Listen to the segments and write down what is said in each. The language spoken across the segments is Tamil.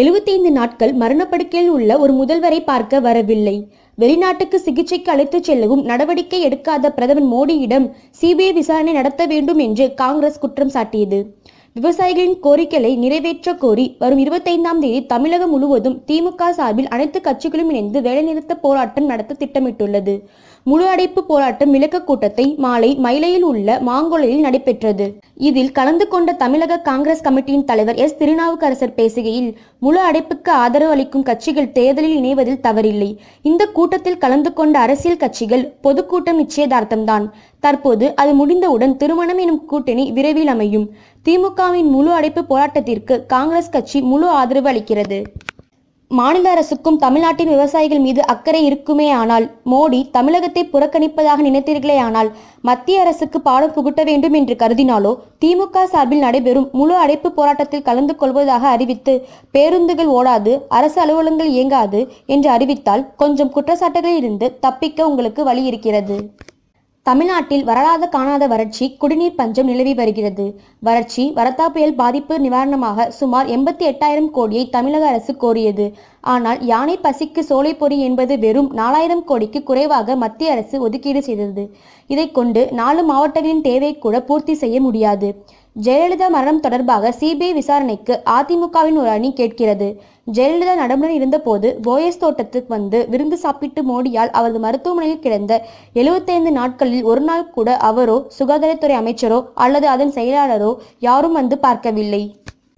எழுபத்தைந்து நாட்கள் மரணப்படுக்கையில் உள்ள ஒரு முதல்வரை பார்க்க வரவில்லை. வெளிநாட்டுக்கு சிகிச்சைக்கு அழைத்துச் செல்லவும் நடவடிக்கை எடுக்காத பிரதமர் மோடியிடம் சிபிஐ விசாரணை நடத்த வேண்டும் என்று காங்கிரஸ் குற்றம் சாட்டியது. விவசாயிகளின் கோரிக்கைகளை நிறைவேற்ற கோரி வரும் இருபத்தைந்தாம் தேதி தமிழகம் முழுவதும் திமுக சார்பில் அனைத்து கட்சிகளும் இணைந்து வேலைநிறுத்த போராட்டம் நடத்த திட்டமிட்டுள்ளது. முழு அடைப்பு போராட்டம் விளக்க கூட்டத்தை மாலை மயிலையில் உள்ள மாங்கொலையில் நடைபெற்றது. இதில் கலந்து கொண்ட தமிழக காங்கிரஸ் கமிட்டியின் தலைவர் எஸ். திருநாவுக்கரசர் பேசுகையில் முழு அடைப்புக்கு ஆதரவு அளிக்கும் கட்சிகள் தேர்தலில் இணைவதில் தவறில்லை. இந்த கூட்டத்தில் கலந்து கொண்ட அரசியல் கட்சிகள் பொதுக்கூட்டம் நிச்சயதார்த்தம்தான். தற்போது அது முடிந்தவுடன் திருமணம் எனும் கூட்டணி விரைவில் அமையும். திமுக திமுகவின் முழு அடைப்பு போராட்டத்திற்கு காங்கிரஸ் கட்சி முழு ஆதரவு அளிக்கிறது. மாநில அரசுக்கும் தமிழ்நாட்டின் விவசாயிகள் மீது அக்கறை இருக்குமே ஆனால் மோடி தமிழகத்தை புறக்கணிப்பதாக நினைத்தீர்களே ஆனால் மத்திய அரசுக்கு பாடம் புகுட்ட வேண்டும் என்று கருதினாலோ திமுக சார்பில் நடைபெறும் முழு அடைப்பு போராட்டத்தில் கலந்து கொள்வதாக அறிவித்து பேருந்துகள் ஓடாது அரசு அலுவலகங்கள் இயங்காது என்று அறிவித்தால் கொஞ்சம் குற்றச்சாட்டுகளில் இருந்து தப்பிக்க உங்களுக்கு வழி இருக்கிறது. தமிழ்நாட்டில் வரலாத காணாத வறட்சி குடிநீர் பஞ்சம் நிலவி வருகிறது. வறட்சி வரத்தா புயல் பாதிப்பு நிவாரணமாக சுமார் எண்பத்தி எட்டாயிரம் கோடியை தமிழக அரசு கோரியது. ஆனால் யானை பசிக்கு சோலை பொறி என்பது வெறும் நாலாயிரம் கோடிக்கு குறைவாக மத்திய அரசு ஒதுக்கீடு செய்தது. இதை கொண்டு நாலு மாவட்டங்களின் தேவை கூட பூர்த்தி செய்ய முடியாது. ஜெயலலிதா மரணம் தொடர்பாக சிபிஐ விசாரணைக்கு அதிமுகவின் ஒரு அணி கேட்கிறது. ஜெயலலிதா நடமுடன் இருந்தபோது போயஸ் தோட்டத்துக்கு வந்து விருந்து சாப்பிட்டு மோடியால் அவரது மருத்துவமனையில் கிடந்த எழுபத்தைந்து நாட்களில் ஒரு நாள் கூட அவரோ சுகாதாரத்துறை அமைச்சரோ அல்லது அதன் செயலாளரோ யாரும் வந்து பார்க்கவில்லை.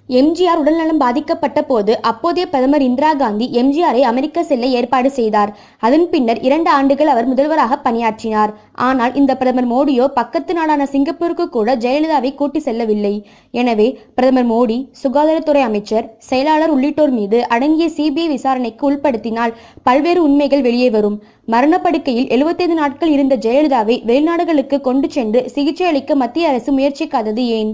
எம்ஜிஆர் உடல்நலம் பாதிக்கப்பட்ட போது அப்போதைய பிரதமர் இந்திரா காந்தி எம்ஜிஆரை அமெரிக்க செல்ல ஏற்பாடு செய்தார். அதன் பின்னர் இரண்டு ஆண்டுகள் அவர் முதல்வராக பணியாற்றினார். ஆனால் இந்த பிரதமர் மோடியோ பக்கத்து நாடான சிங்கப்பூருக்கு கூட ஜெயலலிதாவை கூட்டி செல்லவில்லை. எனவே பிரதமர் மோடி சுகாதாரத்துறை அமைச்சர் செயலாளர் உள்ளிட்டோர் மீது அடங்கிய சிபிஐ விசாரணைக்கு உட்படுத்தினால் பல்வேறு உண்மைகள் வெளியே வரும். மரணப்படுக்கையில் எழுபத்தைந்து நாட்கள் இருந்த ஜெயலலிதாவை வெளிநாடுகளுக்கு கொண்டு சென்று சிகிச்சை அளிக்க மத்திய அரசு முயற்சிக்காதது ஏன்?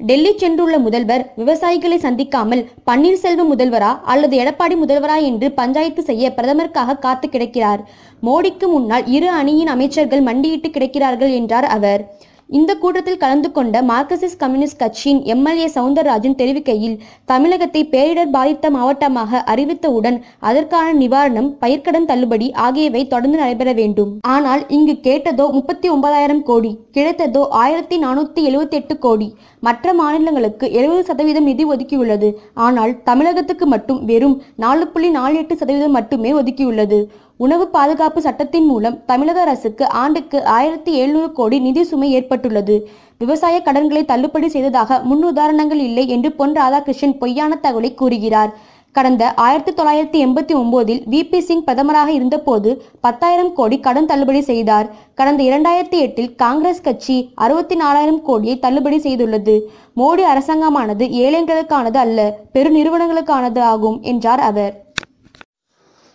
டெல்லி சென்றுள்ள முதல்வர் விவசாயிகளை சந்திக்காமல் பன்னீர்செல்வம் முதல்வரா அல்லது எடப்பாடி முதல்வரா என்று பஞ்சாயத்து செய்ய பிரதமருக்காக காத்து கிடக்கிறார். மோடிக்கு முன்னால் இரு அணியின் அமைச்சர்கள் மண்டியிட்டு கிடக்கிறார்கள் என்றார் அவர். இந்த கூட்டத்தில் கலந்து கொண்ட மார்க்சிஸ்ட் கம்யூனிஸ்ட் கட்சியின் எம்எல்ஏ சவுந்தரராஜன் தெரிவிக்கையில் தமிழகத்தை பேரிடர் பாதித்த மாவட்டமாக அறிவித்தவுடன் அதற்கான நிவாரணம் பயிர்க்கடன் தள்ளுபடி ஆகியவை தொடர்ந்து நடைபெற வேண்டும். ஆனால் இங்கு கேட்டதோ முப்பத்தி ஒன்பதாயிரம் கோடி கிடைத்ததோ ஆயிரத்தி நானூத்தி எழுபத்தி எட்டு கோடி. மற்ற மாநிலங்களுக்கு எழுபது சதவீதம் நிதி ஒதுக்கியுள்ளது. ஆனால் தமிழகத்துக்கு மட்டும் வெறும் நாலு புள்ளி நாலு எட்டு சதவீதம் மட்டுமே ஒதுக்கியுள்ளது. உணவு பாதுகாப்பு சட்டத்தின் மூலம் தமிழக அரசுக்கு ஆண்டுக்கு ஆயிரத்தி எழுநூறு கோடி நிதி சுமை ஏற்பட்டுள்ளது. விவசாய கடன்களை தள்ளுபடி செய்ததாக முன் உதாரணங்கள் இல்லை என்று பொன் ராதாகிருஷ்ணன் பொய்யான தகவலை கூறுகிறார். கடந்த ஆயிரத்தி தொள்ளாயிரத்தி எண்பத்தி ஒன்பதில் வி. பி. சிங் பிரதமராக இருந்தபோது பத்தாயிரம் கோடி கடன் தள்ளுபடி செய்தார். கடந்த இரண்டாயிரத்தி எட்டில் காங்கிரஸ் கட்சி அறுபத்தி நாலாயிரம் கோடியை தள்ளுபடி செய்துள்ளது. மோடி அரசாங்கமானது ஏழைகளுக்கானது அல்ல பெருநிறுவனங்களுக்கானது ஆகும் என்றார் அவர்.